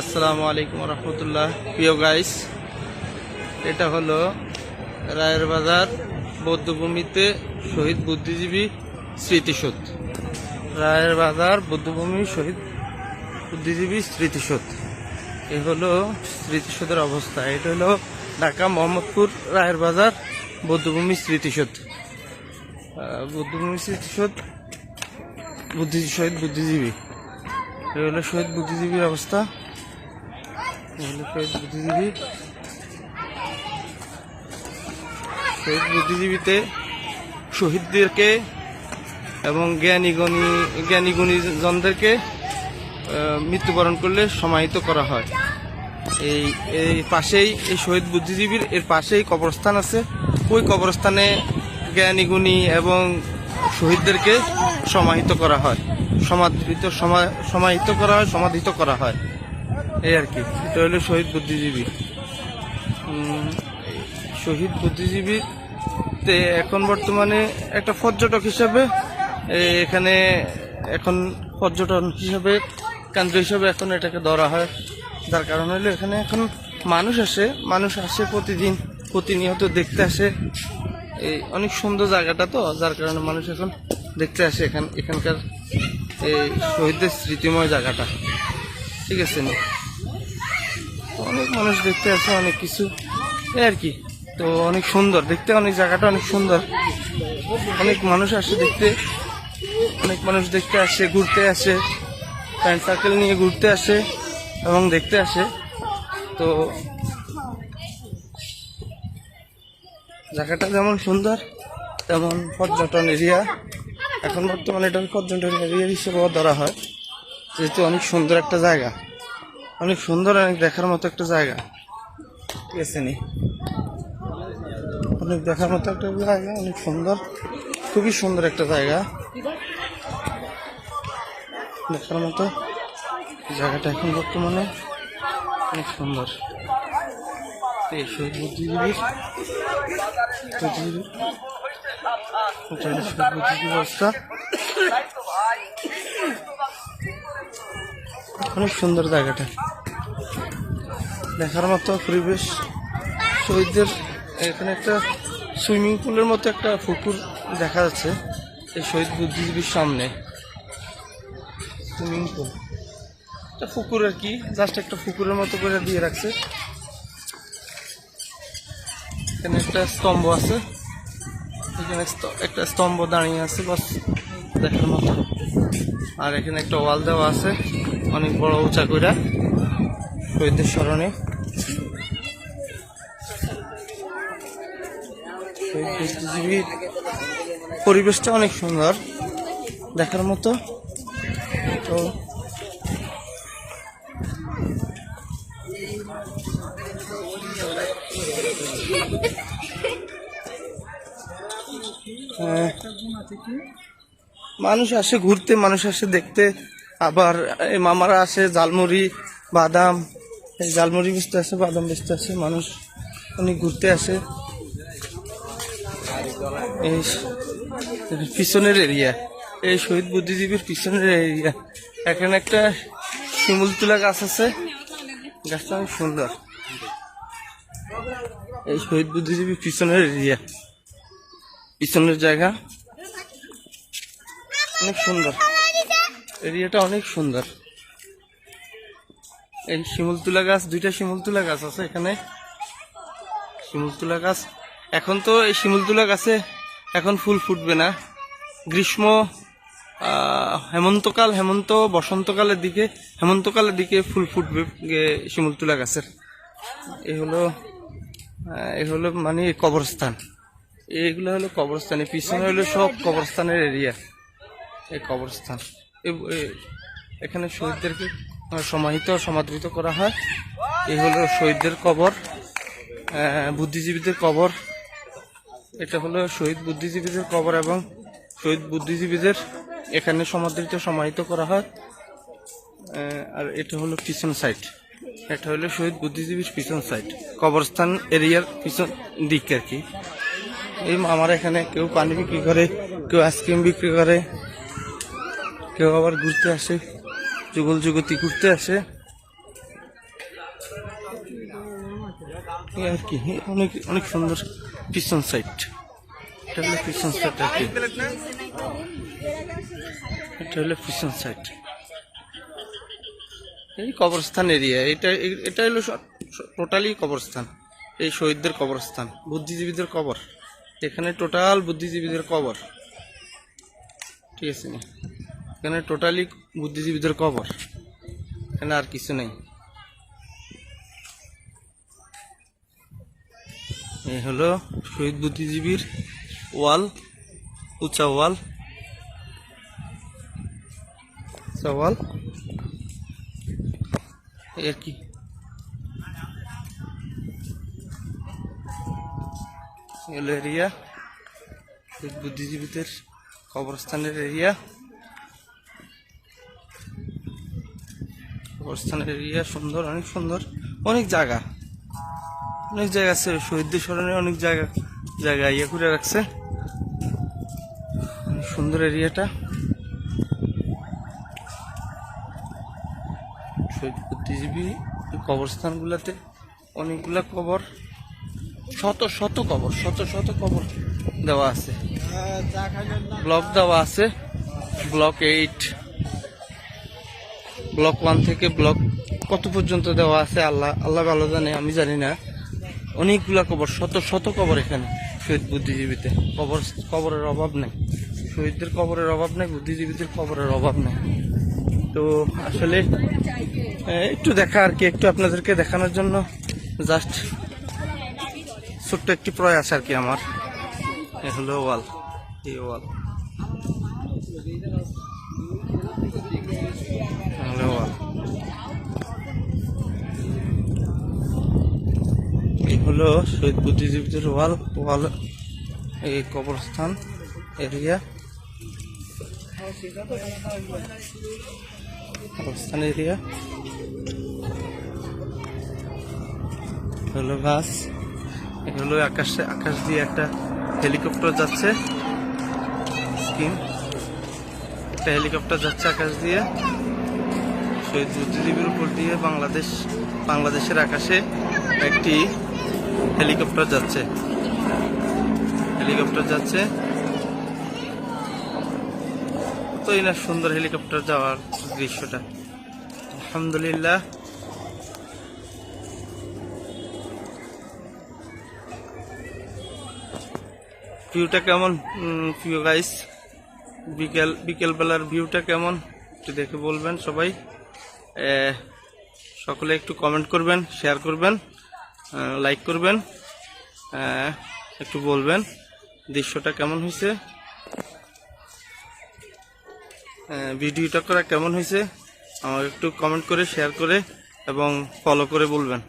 আসসালামু আলাইকুম রহমতুল্লাহ। প্রিয় গাইস এটা হলো রায়ের বাজার, বৌদ্ধভূমিতে শহীদ বুদ্ধিজীবী স্মৃতিসৌধ। রায়ের বাজার, বৌদ্ধভূমি, শহীদ বুদ্ধিজীবী স্মৃতিসৌধ। এ হলো স্মৃতিসৌধের অবস্থা। এটা হলো ঢাকা মোহাম্মদপুর রায়ের বাজার, বৌদ্ধভূমি স্মৃতিসৌধ। বৌদ্ধভূমি স্মৃতিসৌধ বুদ্ধি শহীদ বুদ্ধিজীবী। এ হলো শহীদ বুদ্ধিজীবীর অবস্থা। এ হলো বুদ্ধিজীবী বুদ্ধিজীবীতে শহীদদেরকে এবং জ্ঞানী গণী জ্ঞানী গুণীজনদেরকে আহ, মৃত্যুবরণ করলে সমাহিত করা হয়। এই এই পাশেই এই শহীদ বুদ্ধিজীবীর এর পাশেই কবরস্থান আছে। ওই কবরস্থানে জ্ঞানীগুণী এবং শহীদদেরকে সমাহিত করা হয়। সমাদৃত সমা- সমাহিত করা হয় সমাধিত করা হয়। এই আর কি। এটা হলো শহীদ বুদ্ধিজীবী। শহীদ বুদ্ধিজীবীতে এখন বর্তমানে একটা পর্যটক হিসাবে এখানে এখন পর্যটন হিসাবে, কেন্দ্র হিসাবে এখন এটাকে ধরা হয়। যার কারণ হলো এখানে এখন মানুষ আসে মানুষ আসে প্রতিদিন, প্রতিনিয়ত দেখতে আসে। এই অনেক সুন্দর জায়গাটা তো, যার কারণে মানুষ এখন দেখতে আসে এখান, এখানকার এই শহীদদের স্মৃতিময় জায়গাটা। ঠিক আছে নি? অনেক মানুষ দেখতে আসে অনেক কিছু। এই আর কি। তো অনেক সুন্দর। দেখতে অনেক জায়গাটা অনেক সুন্দর। অনেক মানুষ আসে দেখতে। অনেক মানুষ দেখতে আসে, ঘুরতে আসে। ফ্রেন্ড সার্কেল নিয়ে ঘুরতে আসে এবং দেখতে আসে। তো জায়গাটা যেমন সুন্দর, তেমন পর্যটন এরিয়া এখন বর্তমানে এটা পর্যটন এরিয়া হিসেবেও ধরা হয়। যেহেতু অনেক সুন্দর একটা জায়গা। অনেক সুন্দর অনেক দেখার মতো একটা জায়গা। ঠিক আছে নি অনেক দেখার মতো একটা জায়গা অনেক সুন্দর খুবই সুন্দর একটা জায়গা। দেখার মতো জায়গাটা এখন বর্তমানে অনেক সুন্দর। বুদ্ধিজীবীর অবস্থা। অনেক সুন্দর জায়গাটা। দেখার মতো পরিবেশ। শহীদদের এখানে একটা সুইমিং পুলের মতো একটা পুকুর দেখা যাচ্ছে, এই শহীদ বুদ্ধিজীবীর সামনে। Swimming pool. একটা পুকুর আর কি জাস্ট একটা পুকুরের মতো করে দিয়ে রাখছে। এখানে একটা স্তম্ভ আছে। এখানে একটা স্তম্ভ দাঁড়িয়ে আছে, বাস দেখার মতো। আর এখানে একটা ওয়াল দেওয়া আছে। অনেক বড় উঁচা কইরা শহীদদের স্মরণে। পরিবেশটা অনেক সুন্দর দেখার মতো। তো হ্যাঁ। মানুষ আসে ঘুরতে, মানুষ আসে দেখতে। আবার এই মামারা আসে জালমুড়ি বাদাম। এই জালমুড়ি বেচতে আসে, বাদাম বেচতে আসে, মানুষ অনেক ঘুরতে আসে। এই পিছনের এরিয়া, এই শহীদ বুদ্ধিজীবীর পিছনের এরিয়া। এখানে একটা শিমুল তুলা গাছ আছে। গাছটা অনেক সুন্দর। এই শহীদ বুদ্ধিজীবীর পিছনের এরিয়া, পিছনের জায়গা। অনেক সুন্দর। এরিয়াটা অনেক সুন্দর। এই শিমুলতুলা গাছ, দুইটা শিমুলতুলা গাছ আছে এখানে। শিমুলতুলা গাছ, এখন তো এই শিমুলতুলা গাছে এখন ফুল ফুটবে না। গ্রীষ্ম হেমন্তকাল, হেমন্ত, বসন্তকালের দিকে, হেমন্তকালের দিকে ফুল ফুটবে শিমুলতুলা গাছের। এই হলো এই হলো মানে কবরস্থান। এইগুলো হলো কবরস্থান পিছনে হলো সব কবরস্থানের এরিয়া। এই কবরস্থান। এ- এ- এখানে শহীদদেরকে সমাহিত, সমাদৃত করা হয়। এই হলো শহীদদের কবর বুদ্ধিজীবীদের কবর। এটা হলো শহীদ বুদ্ধিজীবীদের কবর এবং শহীদ বুদ্ধিজীবীদের এখানে সমাদৃত, সমাহিত করা হয়। আর এটা হলো পিছন সাইড। এটা হলো শহীদ বুদ্ধিজীবীর পিছন সাইড। কবরস্থান এরিয়ার পিছন দিক আর কি। এই আমার এখানে কেউ পানি বিক্রি করে, কেউ আইসক্রিম বিক্রি করে কেউ আবার ঘুরতে আসে, যুগল যুগতি ঘুরতে আসে। আর কি অনেক অনেক সুন্দর পিছন সাইড এটা হলো পিছন সাইড আর কি। এটা হলো পিছন সাইড এই কবরস্থান এরিয়া এটা এটা হলো টোটালি কবরস্থান। এই শহীদদের কবরস্থান, বুদ্ধিজীবীদের কবর। এখানে টোটাল বুদ্ধিজীবীদের কবর। ঠিক আছে? এখানে টোটালি বুদ্ধিজীবীদের কবর। এখানে আর কিছু নেই। এই হলো শহীদ বুদ্ধিজীবীর ওয়াল, উঁচা ওয়াল। উঁচা ওয়াল। এই আর কি এরিয়া। বুদ্ধিজীবীদের কবরস্থানের এরিয়া। কবরস্থানের এরিয়া সুন্দর অনেক সুন্দর অনেক জায়গা। অনেক জায়গা আছে শহীদদের স্মরণে অনেক জায়গা জায়গা ইয়ে করে রাখছে। সুন্দর এরিয়াটা। শহীদ বুদ্ধিজীবী কবরস্থানগুলোতে অনেকগুলা কবর শত শত কবর শত শত কবর দেওয়া আছে। ব্লক দেওয়া আছে ব্লক এইট। ব্লক ওয়ান থেকে ব্লক কত পর্যন্ত দেওয়া আছে? আল্লাহ আল্লাহ ভালো জানে, আমি জানি না। অনেকগুলা কবর, শত শত কবর এখানে শহীদ বুদ্ধিজীবীতে। কবর, কবরের অভাব নেই। শহীদদের কবরের অভাব নেই, বুদ্ধিজীবীদের কবরের অভাব নেই। তো আসলে একটু দেখা আর কি, একটু আপনাদেরকে দেখানোর জন্য। জাস্ট ছোট্ট একটি প্রয়াস আর কি আমার। এ হলো ওয়াল, এই ওয়াল এ হলো ওয়াল এই হলো শহীদ বুদ্ধিজীবীদের ওয়াল ওয়াল, এই কবরস্থান এরিয়া। কবরস্থান এরিয়া। হলো গাছ এগুলো আকাশে, আকাশ দিয়ে একটা হেলিকপ্টার যাচ্ছে। একটা হেলিকপ্টার যাচ্ছে আকাশ দিয়ে। শহীদ বুদ্ধিজীবীর উপর দিয়ে বাংলাদেশ, বাংলাদেশের আকাশে একটি হেলিকপ্টার যাচ্ছে। হেলিকপ্টার যাচ্ছে। কতই না সুন্দর হেলিকপ্টার যাওয়ার দৃশ্যটা। আলহামদুলিল্লাহ। ভিউটা কেমন? প্রিয় গাইস বিকেল, বিকেলবেলার ভিউটা কেমন? একটু দেখে বলবেন সবাই। সকলে একটু কমেন্ট করবেন শেয়ার করবেন। লাইক করবেন একটু বলবেন দৃশ্যটা কেমন হয়েছে ভিডিওটা করা কেমন হয়েছে, আমাকে একটু কমেন্ট করে শেয়ার করে এবং ফলো করে বলবেন।